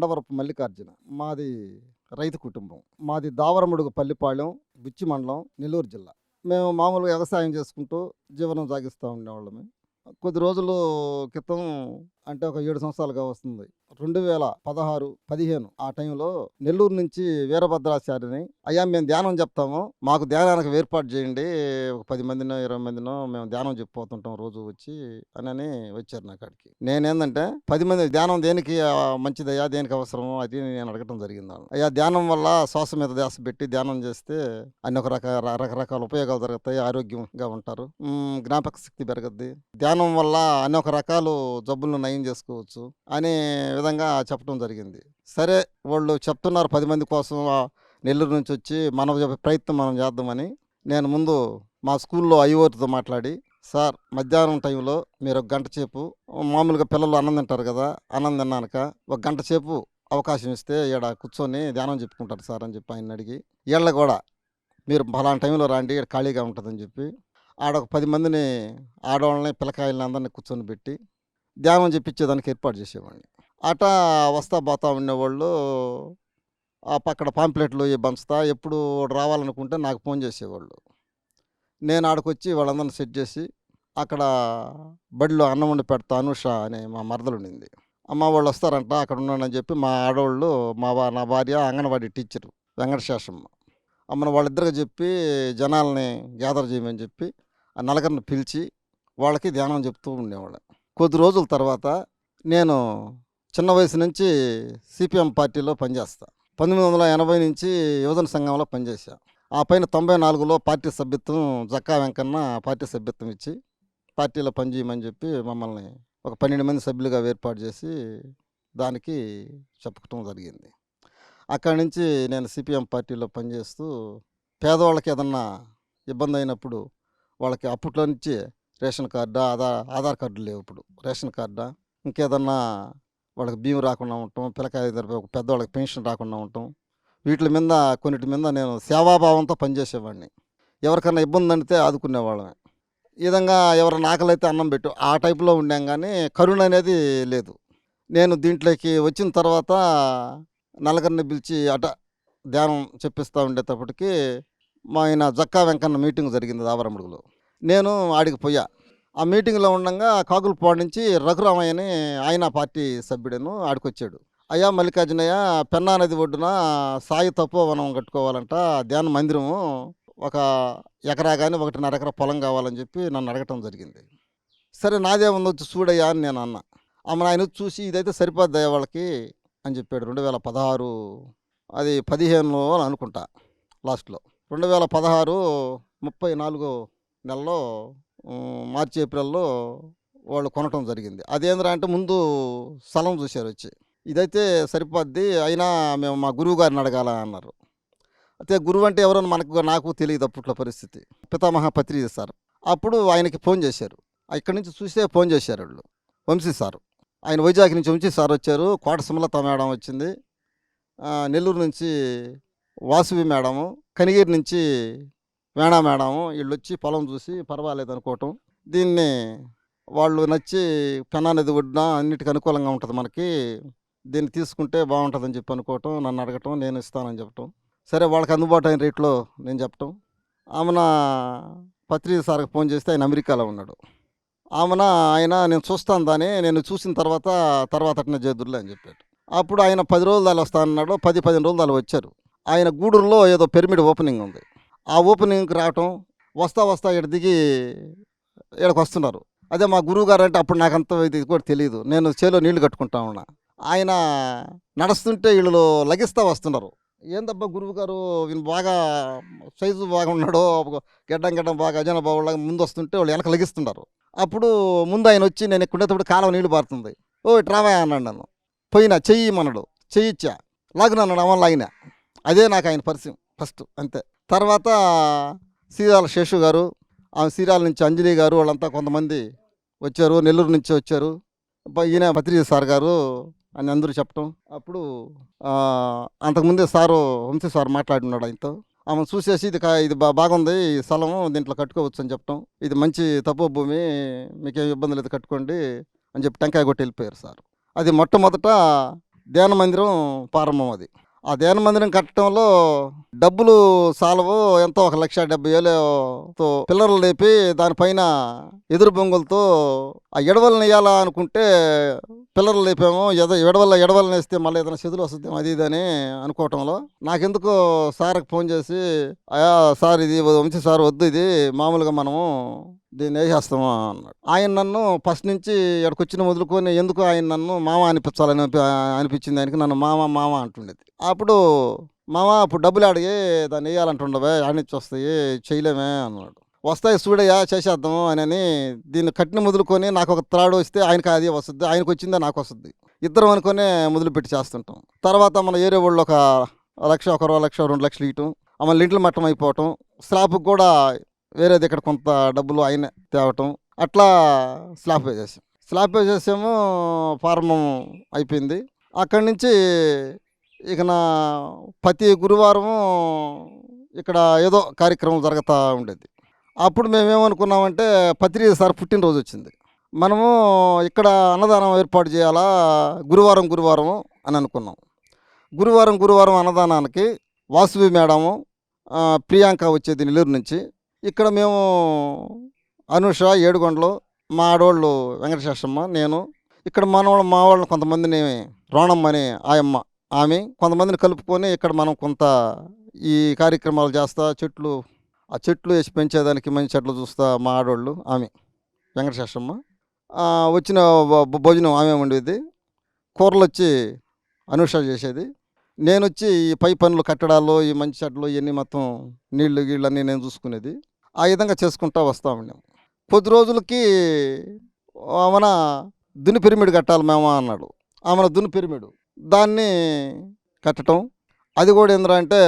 కండవరపు మల్లికార్జున మాది రైతు కుటుంబం. మాది దావరముడుగు పల్లిపాళెం బుచ్చి మండలం నెల్లూరు జిల్లా. మేము మామూలుగా వ్యవసాయం చేసుకుంటూ జీవనం సాగిస్తూ ఉండేవాళ్ళమే కొద్ది రోజులు క్రితం అంటే ఒక ఏడు సంవత్సరాలుగా వస్తుంది. రెండు వేల పదహారు పదిహేను ఆ టైంలో నెల్లూరు నుంచి వీరభద్రాచార్యని అయ్యా మేము ధ్యానం చెప్తాము. మాకు ధ్యానానికి ఏర్పాటు చేయండి. ఒక పది మందినో ఇరవై మందినో మేము ధ్యానం చెప్పిపోతుంటాం రోజు వచ్చి అని వచ్చారు నా కాడికి నేనేందంటే పది మంది ధ్యానం దేనికి? మంచిదయ్యా దేనికి అవసరమో? అది నేను అడగటం జరిగింది అయ్యా ధ్యానం వల్ల శ్వాస మీద ధ్యాస పెట్టి ధ్యానం చేస్తే అన్ని ఒక రక రకరకాల ఉపయోగాలు జరుగుతాయి ఆరోగ్యంగా ఉంటారు. జ్ఞాపక శక్తి పెరగద్ది. ధ్యానం వల్ల అన్ని ఒక రకాలు జబ్బులను నయం చేసుకోవచ్చు అని విధంగా చెప్పడం జరిగింది. సరే వాళ్ళు చెప్తున్నారు పది మంది కోసం నెల్లూరు నుంచి వచ్చి మన ప్రయత్నం మనం చేద్దామని. నేను ముందు మా స్కూల్లో ఐఓటితో మాట్లాడి సార్ మధ్యాహ్నం టైంలో మీరు ఒక గంట సేపు మామూలుగా పిల్లలు అన్నం తింటారు కదా అన్నం తిన్నాక ఒక గంట సేపు అవకాశం ఇస్తే ఈడ కూర్చొని ధ్యానం చెప్పుకుంటారు సార్ అని చెప్పి ఆయన అడిగి వీళ్ళ కూడా మీరు ఫలానా టైంలో రండి ఇక్కడ ఖాళీగా ఉంటుందని చెప్పి ఆడ ఒక పది మందిని ఆడవాళ్ళని పిల్లకాయలని అందరిని కూర్చొని పెట్టి ధ్యానం చెప్పించేదానికి ఏర్పాటు చేసేవాడిని. అటా వస్తా పోతా ఉండేవాళ్ళు ఆ పక్కడ పాంప్లెట్లు ఇవి పంచుతా ఎప్పుడు రావాలనుకుంటే నాకు ఫోన్ చేసేవాళ్ళు. నేను ఆడకొచ్చి వాళ్ళందరిని సెట్ చేసి అక్కడ బడిలో అన్నం వండి పెడతా అనుష అనే మా మరదలు ఉండింది. అమ్మ వాళ్ళు వస్తారంట అక్కడ ఉన్నానని చెప్పి మా ఆడవాళ్ళు మా వా- నా భార్య అంగన్వాడీ టీచర్ వెంకటశేషమ్మ. అమ్మను వాళ్ళిద్దరికి చెప్పి జనాల్ని గ్యాదర్ చేయమని చెప్పి ఆ నలగరిని పిలిచి వాళ్ళకి ధ్యానం చెప్తూ ఉండేవాళ్ళు. కొద్ది రోజుల తర్వాత నేను చిన్న వయసు నుంచి సిపిఎం పార్టీలో పనిచేస్తా. పంతొమ్మిది వందల ఎనభై నుంచి యువజన సంఘంలో పనిచేశా. ఆ పైన తొంభై నాలుగులో పార్టీ సభ్యత్వం జక్కా వెంకన్న పార్టీ సభ్యత్వం ఇచ్చి పార్టీలో పనిచేయమని చెప్పి మమ్మల్ని ఒక పన్నెండు మంది సభ్యులుగా ఏర్పాటు చేసి దానికి చెప్పటం జరిగింది. అక్కడి నుంచి నేను సిపిఎం పార్టీలో పనిచేస్తూ పేదవాళ్ళకి ఏదన్నా ఇబ్బంది అయినప్పుడు వాళ్ళకి అప్పట్లో నుంచి రేషన్ కార్డా ఆధార్ ఆధార్ కార్డు లేవు ఇప్పుడు. రేషన్ కార్డా ఇంకేదన్నా వాళ్ళకి బియ్యం రాకుండా ఉండటం పిల్లకాయ దగ్గర ఒక పెద్దవాళ్ళకి పెన్షన్ రాకుండా ఉండటం వీటి మీద కొన్నిటి మీద నేను సేవాభావంతో పనిచేసేవాడిని. ఎవరికైనా ఇబ్బంది అంటే ఆదుకునేవాళ్ళమే. ఈ విధంగా ఎవరైనా ఆకలైతే అన్నం పెట్టు ఆ టైపులో ఉండాం కానీ కరుణ అనేది లేదు. నేను దీంట్లోకి వచ్చిన తర్వాత నలగరిని పిలిచి అట ధ్యానం చెప్పిస్తూ ఉండేటప్పటికి మా ఆయన జక్కా వెంకన్న మీటింగ్ జరిగింది దావరముడుగులో నేను ఆడికి పోయా. ఆ మీటింగ్లో ఉండగా కాకులపాడు నుంచి రఘురామయ్య అని ఆయన పార్టీ సభ్యుడను ఆడికొచ్చాడు. అయ్యా మల్లికార్జునయ్య పెన్నా నది ఒడ్డున సాయి తపోవనం కట్టుకోవాలంట ధ్యాన మందిరము ఒక ఎకరా కానీ ఒకటిన్నర ఎకరా పొలం కావాలని చెప్పి నన్ను అడగటం జరిగింది. సరే నాదే ఉంది వచ్చి చూడయ్యా అని నేను అన్న. అమ్మ ఆయన చూసి ఇదైతే సరిపోద్ది వాళ్ళకి అని చెప్పాడు రెండు వేల పదహారు అది పదిహేనులో అని అనుకుంటా లాస్ట్లో. రెండు వేల పదహారు ముప్పై నాలుగో నెలలో మార్చి ఏప్రిల్లో వాళ్ళు కొనటం జరిగింది. అదేంద్రా అంటే ముందు స్థలం చూశారు వచ్చి. ఇదైతే సరిపోద్ది అయినా మేము మా గురువు గారిని అడగాల అన్నారు. అయితే గురువు అంటే ఎవరో మనకు నాకు తెలియదు అప్పట్లో పరిస్థితి. పితామహ పత్రి సార్. అప్పుడు ఆయనకి ఫోన్ చేశారు. ఇక్కడి నుంచి చూస్తే ఫోన్ చేశారు వాళ్ళు. వంశీ సార్. ఆయన వైజాగ్ నుంచి వంశీ సార్ వచ్చారు. కోట సుమలత మేడం వచ్చింది. నెల్లూరు నుంచి వాసువి మేడము కనిగిరి నుంచి వేణా మేడం వీళ్ళు వచ్చి పొలం చూసి పర్వాలేదు అనుకోవటం. దీన్ని వాళ్ళు నచ్చి పెనా నది ఒడ్డున అన్నిటికీ అనుకూలంగా ఉంటుంది మనకి. దీన్ని తీసుకుంటే బాగుంటుందని చెప్పి అనుకోవటం నన్ను అడగటం నేను ఇస్తానని చెప్పటం. సరే వాళ్ళకి అందుబాటు అయిన రేట్లో నేను చెప్పటం. ఆమెన పత్రిక సార్కి ఫోన్ చేస్తే ఆయన అమెరికాలో ఉన్నాడు. ఆమెన ఆయన నేను చూస్తాను దాన్ని నేను చూసిన తర్వాత తర్వాత అట్నే చేదురులే అని చెప్పాడు. అప్పుడు ఆయన పది రోజులు దాని వస్తా అన్నాడు పది పదిహేను రోజులు దాని వచ్చారు. ఆయన గూడూరులో ఏదో పిరమిడ్ ఓపెనింగ్ ఉంది. ఆ ఓపెనింగ్కి రావటం వస్తా వస్తా ఇక్కడ దిగి ఇక్కడికి వస్తున్నారు. అదే మా గురువు గారు అంటే అప్పుడు నాకు అంత ఇది కూడా తెలియదు నేను చేలో నీళ్ళు కట్టుకుంటా ఉన్నా. ఆయన నడుస్తుంటే వీళ్ళు లగిస్తా వస్తున్నారు. ఏందబ్బా గురువు గారు వీళ్ళు బాగా సైజు బాగా ఉన్నాడు గెడ్డం గెడ్డం బాగా అజన బాగులాగా ముందు వస్తుంటే వాళ్ళు వెనక లగిస్తున్నారు అప్పుడు ముందు ఆయన వచ్చి నేను ఎక్కుండేటప్పుడు కాలం నీళ్ళు పారుతుంది. ఓ ట్రావా అన్నాడు నన్ను. పోయినా చెయ్యి మనడు చెయ్యిచ్చా. లాగునన్నాడు అమ్మ లాగిన అదే నాకు ఆయన పరిచయం ఫస్ట్ అంతే. తర్వాత సీరాల శేషు గారు ఆమె సీరాల నుంచి అంజలి గారు వాళ్ళంతా కొంతమంది వచ్చారు నెల్లూరు నుంచి వచ్చారు. ఈయన పత్రిక సార్ గారు అని అందరూ చెప్పటం. అప్పుడు అంతకుముందే సారు వంశీ సార్ మాట్లాడినాడు ఆయనతో. ఆమె చూసేసి ఇది ఇది బా- బాగుంది ఈ స్థలం దీంట్లో కట్టుకోవచ్చు అని చెప్పటం. ఇది మంచి తప్పు భూమి మీకేం ఇబ్బంది లేదు కట్టుకోండి అని చెప్పి టెంకాయ కొట్టి వెళ్ళిపోయారు సార్. అది మొట్టమొదట ధ్యాన మందిరం ప్రారంభం అది. ఆ ధ్యాన మందిరం కట్టడంలో డబ్బులు సాలవు ఎంతో ఒక లక్ష డెబ్బై వేలతో పిల్లర్లు లేపి దానిపైన ఎదురు బొంగులతో ఆ ఎడవలను వేయాలా అనుకుంటే పిల్లర్లు లేపాము. ఎద ఎడవల్ల ఎడవలను వేస్తే మళ్ళీ ఏదైనా చెదులు వస్తుంది అది ఇది అని అనుకోవటంలో నాకెందుకు సార్కి ఫోన్ చేసి అయా సార్ ఇది వంశీ సార్ వద్దు ఇది మామూలుగా మనము దీన్ని వేసేస్తాము అన్నాడు. ఆయన నన్ను ఫస్ట్ నుంచి ఇక్కడికి వచ్చిన వదులుకొని ఎందుకు ఆయన నన్ను మామ అనిపించాలని అనిపించింది ఆయనకి నన్ను మామ మామ అంటుండేది. అప్పుడు మామ అప్పుడు డబ్బులు అడిగి దాన్ని వేయాలంటుండవే ఆడనిచ్చి వస్తాయి చేయలేమే అన్నాడు. వస్తాయి చూడయ్యా చేసేద్దాము అని దీన్ని కట్టిన మొదలుకొని నాకు ఒక త్రాడు వస్తే ఆయనకి అది వస్తుంది ఆయనకు వచ్చిందే నాకు వస్తుంది. ఇద్దరం అనుకొని మొదలుపెట్టి చేస్తుంటాం. తర్వాత మన ఏరియా వాళ్ళు ఒక లక్ష ఒక లక్ష రెండు లక్షలు ఇవ్వటం మళ్ళీ ఇంట్లో మట్టం అయిపోవటం స్లాబ్కి కూడా వేరేది ఇక్కడ కొంత డబ్బులు ఆయన తేవటం అట్లా స్లాబ్ వేసేసాం స్లాబ్ వేసేసాము ప్రారంభం అయిపోయింది. అక్కడి నుంచి ఇక నా ప్రతి గురువారము ఇక్కడ ఏదో కార్యక్రమం జరుగుతూ ఉండేది. అప్పుడు మేమేమనుకున్నామంటే పత్రిక సార్ పుట్టినరోజు వచ్చింది. మనము ఇక్కడ అన్నదానం ఏర్పాటు చేయాలా గురువారం గురువారం అని అనుకున్నాం. గురువారం గురువారం అన్నదానానికి వాసువి మేడము ప్రియాంక వచ్చేది నెల్లూరు నుంచి. ఇక్కడ మేము అనుష ఏడుగొండలు మా ఆడవాళ్ళు వెంకటశేషమ్మ నేను. ఇక్కడ మన వాళ్ళు మా వాళ్ళని కొంతమందిని రోణమ్మ అని ఆయమ్మ ఆమె. కొంతమందిని కలుపుకొని ఇక్కడ మనం కొంత ఈ కార్యక్రమాలు చేస్తా చెట్లు ఆ చెట్లు వేసి పెంచేదానికి మంచి చెట్లు చూస్తా మా ఆడవాళ్ళు ఆమె వెంకటశేషమ్మ వచ్చిన భోజనం ఆమె వండేది. కూరలు వచ్చి అనుష చేసేది. నేను వచ్చి ఈ పై పనులు కట్టడాలు ఈ మంచి చెట్లు ఇవన్నీ మొత్తం నీళ్ళు గీళ్ళు అన్నీ నేను చూసుకునేది. ఆ విధంగా చేసుకుంటా వస్తా ఉన్నాం కొద్ది రోజులకి ఆమెన దుని పిరమిడ్ కట్టాలి మేము అన్నాడు. ఆమెన దుని పిరమిడ్. దాన్ని కట్టడం అది కూడా ఏంద్రా అంటే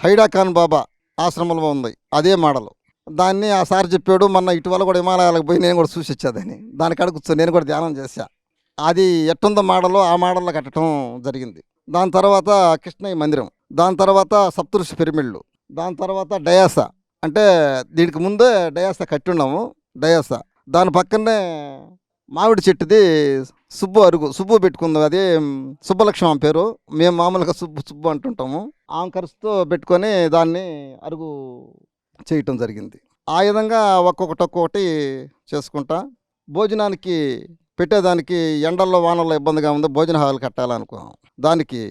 హైడా ఖాన్ బాబా ఆశ్రమంలో ఉంది. అదే మోడల్. దాన్ని ఆ సార్ చెప్పాడు మొన్న ఇటీవల కూడా హిమాలయాలకు పోయి నేను కూడా చూసి వచ్చేదాన్ని దాని కాడ కూర్చొని నేను కూడా ధ్యానం చేశా. అది ఎట్టుందో మోడలో ఆ మోడల్లో కట్టడం జరిగింది. దాని తర్వాత కృష్ణయ్య మందిరం దాని తర్వాత సప్తఋషి పిరమిడ్లు దాని తర్వాత డయాస. అంటే దీనికి ముందే డయాస కట్టి ఉన్నాము డయాస. దాని పక్కనే మామిడి చెట్టుది సుబ్బు అరుగు సుబ్బు పెట్టుకుంది అది సుబ్బలక్ష్మి ఆమె పేరు. మేము మామూలుగా సుబ్బు సుబ్బు అంటుంటాము. ఆమె ఖర్చుతో పెట్టుకొని దాన్ని అరుగు చేయటం జరిగింది. ఆ విధంగా ఒక్కొక్కటి ఒక్కొక్కటి చేసుకుంటా. భోజనానికి పెట్టేదానికి ఎండల్లో వానల్లో ఇబ్బందిగా ఉంది భోజన హాల్ కట్టాలనుకున్నాం. దానికి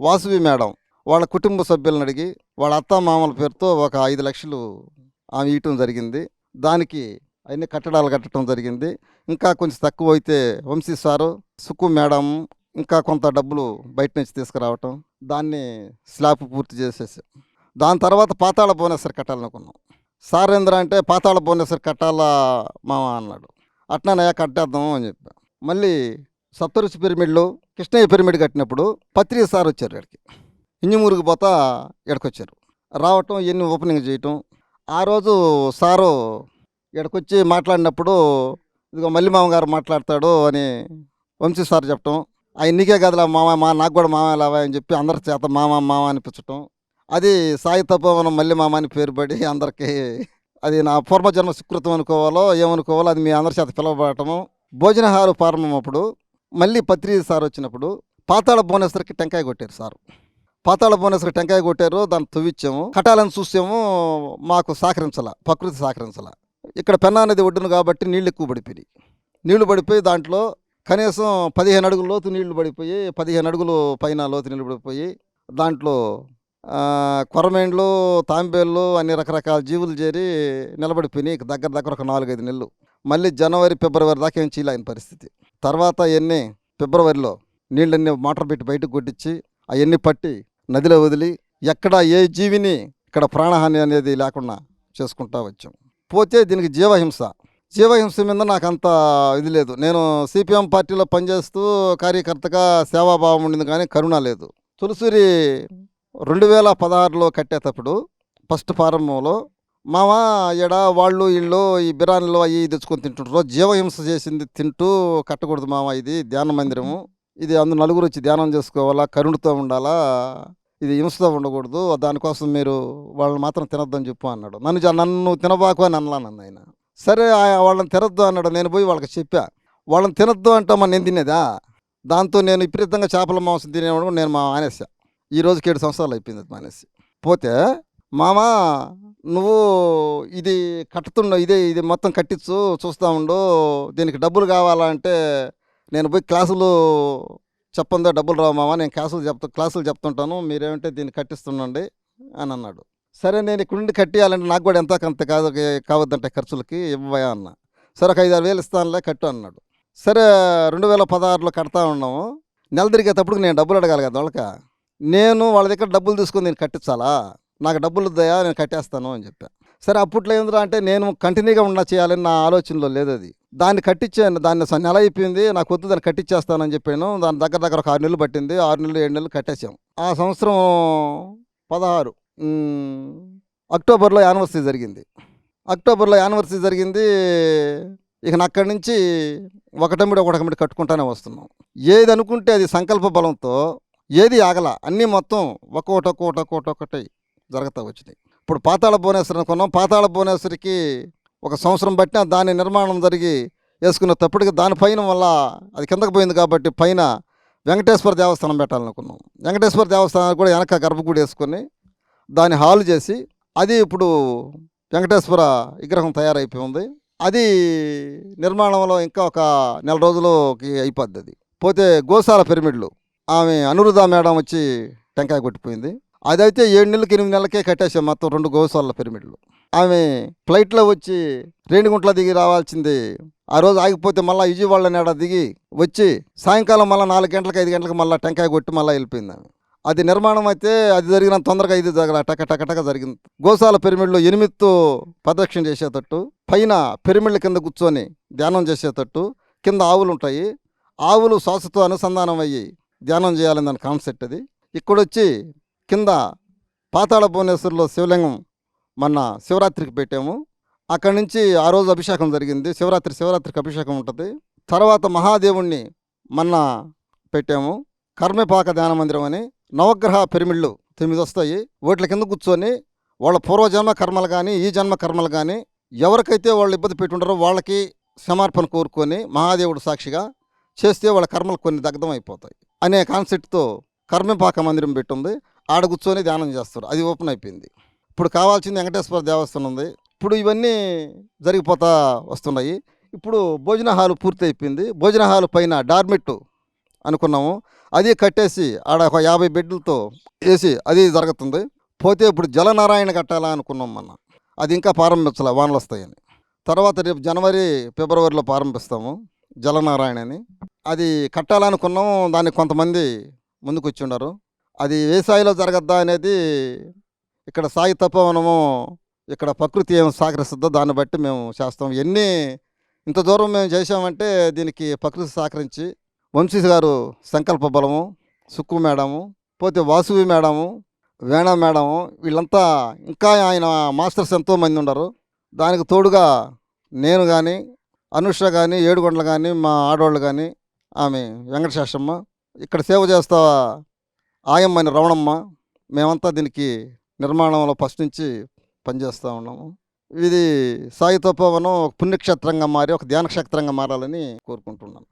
వాసువి మేడం వాళ్ళ కుటుంబ సభ్యులను అడిగి వాళ్ళ అత్త మామల పేరుతో ఒక ఐదు లక్షలు ఆమె ఇవ్వటం జరిగింది. దానికి అన్ని కట్టడాలు కట్టడం జరిగింది. ఇంకా కొంచెం తక్కువ అయితే వంశీ సారు సుక్కు మేడం ఇంకా కొంత డబ్బులు బయట నుంచి తీసుకురావటం దాన్ని స్లాబ్ పూర్తి చేసేసాం దాని తర్వాత పాతాళ భువనేశ్వర్ కట్టాలనుకున్నాం సారేంద్ర అంటే పాతాళ భువనేశ్వర్ కట్టాలా మామ అన్నాడు. అట్నానయ్యా కట్టేద్దాం అని చెప్పాను మళ్ళీ సప్తరుషి పిరమిడ్లు కృష్ణయ్య పిరమిడ్ కట్టినప్పుడు పత్రిక సార్ వచ్చారు ఇక్కడికి. ఇంజమూరుకు పోతా ఇక్కడికి రావటం ఎన్ని ఓపెనింగ్ చేయటం. ఆ రోజు సారు ఇక్కడికి మాట్లాడినప్పుడు ఇదిగో మల్లి మామ గారు మాట్లాడతాడు అని వంశీ సార్ చెప్పటం. ఆయన నీకే కదలా మామ మా నాకు కూడా మామ లావా అని చెప్పి అందరి చేత మామ మామ అనిపించటం అది సాయి తపోవనం మల్లి మామ అని పేరు పడి అందరికీ అది నా పూర్వజన్మ సుకృతం అనుకోవాలో ఏమనుకోవాలో అది మీ అందరి చేత పిలవబడటము. భోజనహారు ప్రారంభం అప్పుడు మళ్ళీ పత్రి సార్ వచ్చినప్పుడు పాతాళ భువనేశ్వరికి టెంకాయ కొట్టారు సార్. పాతాళ భువనేశ్వరికి టెంకాయ కొట్టారు దాన్ని తువ్విచ్చాము. కట్టాలని చూసాము మాకు సహకరించాల ప్రకృతి సహకరించాల. ఇక్కడ పెన్నా నది ఒడ్డును కాబట్టి నీళ్ళు ఎక్కువ పడిపోయి నీళ్ళు పడిపోయి దాంట్లో కనీసం పదిహేను అడుగుల లోతు నీళ్ళు పడిపోయి పదిహేను అడుగులు పైన లోతు నీళ్ళు పడిపోయి దాంట్లో కొరమేండ్లు తాంబేళ్ళు అన్ని రకరకాల జీవులు చేరి నిలబడిపోయినాయి. దగ్గర దగ్గర ఒక నాలుగైదు నెలలు. మళ్ళీ జనవరి ఫిబ్రవరి దాకా ఏం చేయలేని పరిస్థితి. తర్వాత అవన్నీ ఫిబ్రవరిలో నీళ్ళన్నీ మోటార్ పెట్టి బయటకు కొట్టించి అవన్నీ పట్టి నదిలో వదిలి ఎక్కడ ఏ జీవిని ఇక్కడ ప్రాణహాని అనేది లేకుండా చేసుకుంటా వచ్చాం. పోతే దీనికి జీవహింస. జీవహింస మీద నాకు అంత ఇది లేదు. నేను సిపిఎం పార్టీలో పనిచేస్తూ కార్యకర్తగా సేవాభావం ఉండింది కానీ కరుణ లేదు. తులసూరి రెండు వేల పదహారులో కట్టేటప్పుడు ఫస్ట్ ప్రారంభంలో మామ ఎడ వాళ్ళు వీళ్ళు ఈ బిర్యానీలో అవి తెచ్చుకొని తింటుంటారు జీవహింస చేసింది తింటూ కట్టకూడదు మామ ఇది ధ్యాన మందిరము. ఇది అందు నలుగురు వచ్చి ధ్యానం చేసుకోవాలా? కరుణతో ఉండాలా? ఇది హింసతో ఉండకూడదు. దానికోసం మీరు వాళ్ళని మాత్రం తినొద్దని చెప్పు అన్నాడు. నన్ను నన్ను తినబాకు అని అనలా నన్ను ఆయన. సరే వాళ్ళని తినొద్దు అన్నాడు. నేను పోయి వాళ్ళకి చెప్పా. వాళ్ళని తినొద్దు అంటే మన నేను తినేదా? దాంతో నేను విపరీతంగా చేపల మాంసం తినేవాడు నేను మా మానేసా ఈ రోజుకి ఏడు సంవత్సరాలు అయిపోయింది మానేసి. పోతే మామ నువ్వు ఇది కట్టుతున్నావు ఇదే ఇది మొత్తం కట్టించు చూస్తూ ఉండు. దీనికి డబ్బులు కావాలంటే నేను పోయి క్లాసులు చెప్పందో? డబ్బులు రావు నేను క్లాసులు చెప్తా క్లాసులు చెప్తుంటాను. మీరేమంటే దీన్ని కట్టిస్తుండండి అని అన్నాడు. సరే నేను ఇక్కడ నుండి కట్టియాలంటే నాకు కూడా ఎంత అంత కాదు కావద్దంటే ఖర్చులకి ఇవ్వయా అన్న. సరే ఒక ఐదు ఆరు వేలు ఇస్తానులే కట్టు అన్నాడు. సరే రెండు వేల పదహారులో కడతా ఉన్నాము. నెల తిరిగేటప్పుడు నేను డబ్బులు అడగాలి కదా వాళ్ళక. నేను వాళ్ళ దగ్గర డబ్బులు తీసుకొని నేను కట్టించాలా? నాకు డబ్బులు దయా నేను కట్టేస్తాను అని చెప్పాను సరే అప్పట్లో ఏంద్రా అంటే నేను కంటిన్యూగా ఉన్న చేయాలని నా ఆలోచనలో లేదు అది. దాన్ని కట్టించాను దాన్ని స- నెల అయిపోయింది నాకు వద్దు దాన్ని కట్టించేస్తానని చెప్పాను. దాని దగ్గర దగ్గర ఒక ఆరు నెలలు పట్టింది ఆరు నెలలు ఏడు నెలలు కట్టేసాం ఆ సంవత్సరం పదహారు అక్టోబర్లో యానివర్సరీ జరిగింది. అక్టోబర్లో యానివర్సరీ జరిగింది ఇక నా అక్కడి నుంచి ఒకటమిడి ఒకటమిడి కట్టుకుంటానే వస్తున్నాం. ఏది అనుకుంటే అది సంకల్ప బలంతో ఏది ఆగల అన్నీ మొత్తం ఒక్కొక్కటి ఒక్కొక్కటి ఒక్కొక్కటి జరుగుతూ వచ్చినాయి. ఇప్పుడు పాతాళ భువనేశ్వరి అనుకున్నాం పాతాళ భువనేశ్వరికి ఒక సంవత్సరం బట్టి దాని నిర్మాణం జరిగి వేసుకున్న తప్పటికి దానిపైన వల్ల అది కిందకు పోయింది కాబట్టి పైన వెంకటేశ్వర దేవస్థానం పెట్టాలనుకున్నాం. వెంకటేశ్వర దేవస్థానం కూడా వెనక గర్భగుడి వేసుకొని దాన్ని హాలు చేసి అది ఇప్పుడు వెంకటేశ్వర విగ్రహం తయారైపోయి ఉంది. అది నిర్మాణంలో ఇంకా ఒక నెల రోజులకి అయిపోద్ది అది. పోతే గోశాల పిరమిడ్లు. ఆమె అనురుధ మేడం వచ్చి టెంకాయ కొట్టిపోయింది. అదైతే ఏడు నెలలకి ఎనిమిది నెలలకే కట్టేసాం మొత్తం రెండు గోశాల పిరమిడ్లు. ఆమె ఫ్లైట్లో వచ్చి రేణిగుంట్ల దిగి రావాల్సింది. ఆ రోజు ఆగిపోతే మళ్ళీ విజయవాడ నేడ దిగి వచ్చి సాయంకాలం మళ్ళీ నాలుగు గంటలకు ఐదు గంటలకు మళ్ళీ టెంకాయ కొట్టి మళ్ళీ వెళ్ళిపోయింది ఆమె. అది నిర్మాణం అయితే అది జరిగిన తొందరగా ఇది జరగల టక టక టక జరిగింది. గోశాల పిరమిడ్లో ఎనిమిదితో ప్రదక్షిణ చేసేటట్టు పైన పిరమిడ్ల కింద కూర్చొని ధ్యానం చేసేటట్టు కింద ఆవులు ఉంటాయి. ఆవులు శ్వాసతో అనుసంధానం అయ్యి ధ్యానం చేయాలని దాని కాన్సెప్ట్ అది. ఇక్కడొచ్చి కింద పాతాళ భువనేశ్వర్లో శివలింగం మొన్న శివరాత్రికి పెట్టాము. అక్కడి నుంచి ఆ రోజు అభిషేకం జరిగింది. శివరాత్రి శివరాత్రికి అభిషేకం ఉంటుంది. తర్వాత మహాదేవుణ్ణి మొన్న పెట్టాము. కర్మపాక ధ్యాన మందిరం అని. నవగ్రహ పిరమిళ్ళు తొమ్మిది వస్తాయి. వాటి కింద కూర్చొని వాళ్ళ పూర్వజన్మ కర్మలు కానీ ఈ జన్మ కర్మలు కానీ ఎవరికైతే వాళ్ళు ఇబ్బంది పెట్టుంటారో వాళ్ళకి సమర్పణ కోరుకొని మహాదేవుడు సాక్షిగా చేస్తే వాళ్ళ కర్మలు కొన్ని దగ్ధం అయిపోతాయి. అనే కాన్సెప్ట్తో కర్మపాక మందిరం పెట్టుంది. ఆడ కూర్చొని ధ్యానం చేస్తారు. అది ఓపెన్ అయిపోయింది. ఇప్పుడు కావాల్సింది వెంకటేశ్వర దేవస్థానం ఉంది. ఇప్పుడు ఇవన్నీ జరిగిపోతా వస్తున్నాయి. ఇప్పుడు భోజన హాలు పూర్తి అయిపోయింది. భోజన హాలు పైన డార్మెట్టు అనుకున్నాము. అది కట్టేసి ఆడ ఒక యాభై బెడ్లతో వేసి అది జరుగుతుంది. పోతే ఇప్పుడు జలనారాయణ కట్టాలా అనుకున్నాం మన. అది ఇంకా ప్రారంభించాలి వానలు వస్తాయని. తర్వాత రేపు జనవరి ఫిబ్రవరిలో ప్రారంభిస్తాము జలనారాయణ అని అది కట్టాలనుకున్నాము. దాన్ని కొంతమంది ముందుకు వచ్చి ఉన్నారు. అది ఏ స్థాయిలో జరగద్దా అనేది ఇక్కడ సాయి తపోవనము ఇక్కడ ప్రకృతి ఏం సహకరిస్తుందో దాన్ని బట్టి మేము చేస్తాం ఎన్ని ఇంత దూరం మేము చేసామంటే దీనికి ప్రకృతి సహకరించి వంశీ గారు సంకల్ప బలము సుక్కు మేడము పోతే వాసువి మేడము వేణ మేడము వీళ్ళంతా ఇంకా ఆయన మాస్టర్స్ ఎంతోమంది ఉన్నారు. దానికి తోడుగా నేను కానీ అనుష కానీ ఏడుగొండలు కానీ మా ఆడవాళ్ళు కానీ ఆమె వెంకటశేషమ్మ ఇక్కడ సేవ చేస్తా ఆయమ్మని రవణమ్మ మేమంతా దీనికి నిర్మాణంలో ఫస్ట్ నుంచి పనిచేస్తూ ఉన్నాము. ఇది సాయి తపోవనం ఒక పుణ్యక్షేత్రంగా మారి ఒక ధ్యానక్షేత్రంగా మారాలని కోరుకుంటున్నాను.